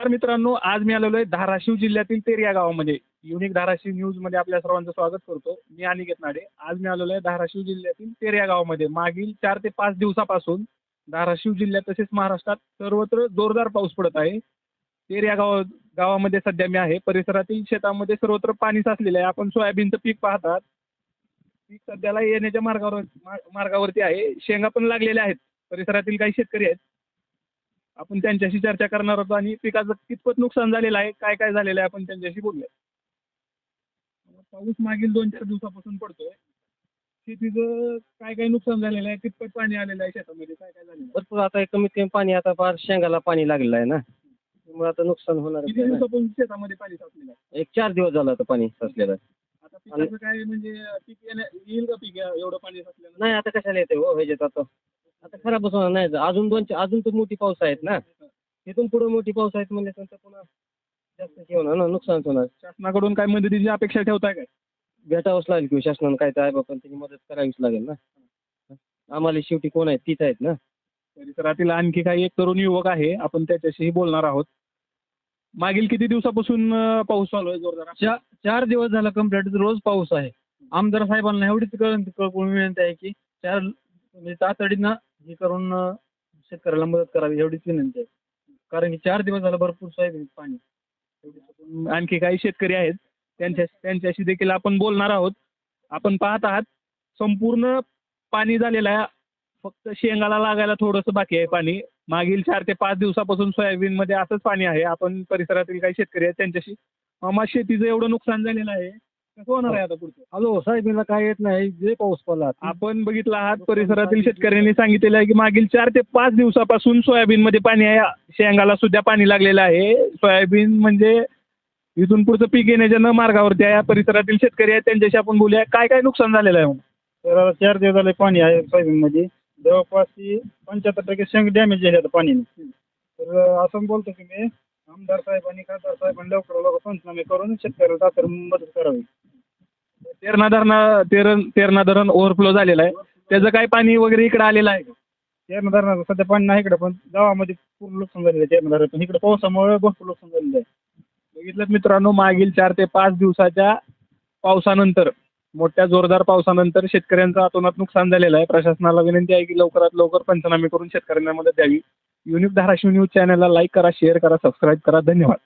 तर मित्रांनो आज मी आलेलो आहे धाराशिव जिल्ह्यातील तेर या गावामध्ये. युनिक धाराशिव न्यूजमध्ये आपल्या सर्वांचं स्वागत करतो. मी अनिकेत नाडे. आज मी आलेलो आहे धाराशिव जिल्ह्यातील तेर या गावामध्ये. मागील चार ते पाच दिवसापासून धाराशिव जिल्ह्यात तसेच महाराष्ट्रात सर्वत्र जोरदार पाऊस पडत आहे. तेर या गावा गावामध्ये सध्या मी आहे. परिसरातील शेतामध्ये सर्वत्र पाणी साचलेलं आहे. आपण सोयाबीनचं पीक पाहतात. पीक सध्याला येण्याच्या मार्गावर मा- मार्गावरती आहे. शेंगा पण लागलेल्या आहेत. परिसरातील काही शेतकरी आहेत. आपण त्यांच्याशी चर्चा करणार होतो आणि पिकाचं कितपत नुकसान झालेलं आहे काय काय झालेलं आहे आपण त्यांच्याशी बोलूया. पाऊस मागील दोन चार दिवसापासून पडतोय. शेतीचं काय काय नुकसान झालेलं आहे कितपत पाणी आलेलं आहे शेतामध्ये काय काय झालेलं आहे? भरपूर आता कमीत कमी पाणी आता फार शेंगाला पाणी लागलेलं आहे ना. त्यामुळे आता नुकसान होणार किती दिवसापासून शेतामध्ये पाणी साचलेलं आहे? एक चार दिवस झालं आता पाणी साचलेलं आहे. आता पिकाचं काय म्हणजे पीक येण्या येईल का पीक एवढं पाणी साचल्यानं नाही आता कशाला येते हो ह्याच्यात आता. आता खराबच होणार नाही अजून दोन चार- अजून तर मोठी पाऊस आहेत ना. तिथून पुढे मोठी पाऊस आहेत म्हणजे नंतर पुन्हा जास्त हे होणार ना नुकसान होणार. शासनाकडून काय मदतीची अपेक्षा ठेवताय काय? भेटावंच लागेल किंवा शासनानं काय तर आहे बाबा त्याची मदत करावीच लागेल ना. आम्हाला शेवटी कोण आहेत तीच आहेत ना. परिसरातील आणखी काही एक तरुण युवक आहे आपण त्याच्याशीही बोलणार आहोत. मागील किती दिवसापासून अं, पाऊस चालू आहे जोरदार? चा चार दिवस झाला कंप्लीट रोज पाऊस आहे. आमदार साहेबांना एवढीच कळ कळकळून विनंती आहे की चार म्हणजे तातडीनं हे करून शेतकऱ्याला मदत करावी एवढीच विनंती आहे. कारण की चार दिवस झालं भरपूर सोयाबीन पाणी. आणखी काही शेतकरी आहेत त्यांच्या त्यांच्याशी देखील आपण बोलणार आहोत. आपण पाहत आहात संपूर्ण पाणी झालेलं आहे. फक्त शेंगाला लागायला थोडंसं बाकी आहे पाणी. मागील चार ते पाच दिवसापासून सोयाबीनमध्ये असंच पाणी आहे. आपण परिसरातील काही शेतकरी आहेत त्यांच्याशी. मामा शेतीचं एवढं नुकसान झालेलं आहे. कसं होणार आहे आता पुढचं? हॅलो साहेबीला काय येत नाही जे पाऊस पडला आपण बघितलं आहात परिसरातील शेतकऱ्यांनी सांगितलेलं आहे की मागील चार ते पाच दिवसापासून सोयाबीनमध्ये पाणी आहे शेंगाला सुद्धा पाणी लागलेलं आहे. सोयाबीन म्हणजे इथून पुढचं पीक येण्याच्या न मार्गावरती आहे या परिसरातील शेतकरी आहेत त्यांच्याशी आपण बोलूया. काय काय नुकसान झालेलं आहे? म्हणून? तर चार दिवस झाले पाणी आहे सोयाबीनमध्ये. जवळपास ती पंच्याहत्तर टक्के शेंग डॅमेज झाली आता पाण्याने तर असं बोलतो की मी आमदार साहेबांनी खासदार साहेबांनी लवकर लवकर पंचनामे करून शेतकऱ्याला तात्काळ मदत करावी. तेरणा धरणा तेरण तेरणा धरण ओव्हरफ्लो झालेलं आहे. त्याचं काय पाणी वगैरे इकडे आलेलं आहे का? तेरणा धरणाचं सध्या पाणी नाही इकडे पण गावामध्ये पूर्ण नुकसान झालेलं आहे तेरणा धरणातून इकडे पावसामुळे भरपूर नुकसान झालेलं आहे. बघितलं मित्रांनो मागील चार ते पाच दिवसाच्या पावसानंतर मोठ्या जोरदार पावसानंतर शेतकऱ्यांचं अतोनात नुकसान झालेलं आहे. प्रशासनाला विनंती आहे की लवकरात लवकर पंचनामे करून शेतकऱ्यांना मदत द्यावी. युनिक धाराशिव न्यूज चॅनलला लाईक करा शेअर करा सबस्क्राईब करा. धन्यवाद.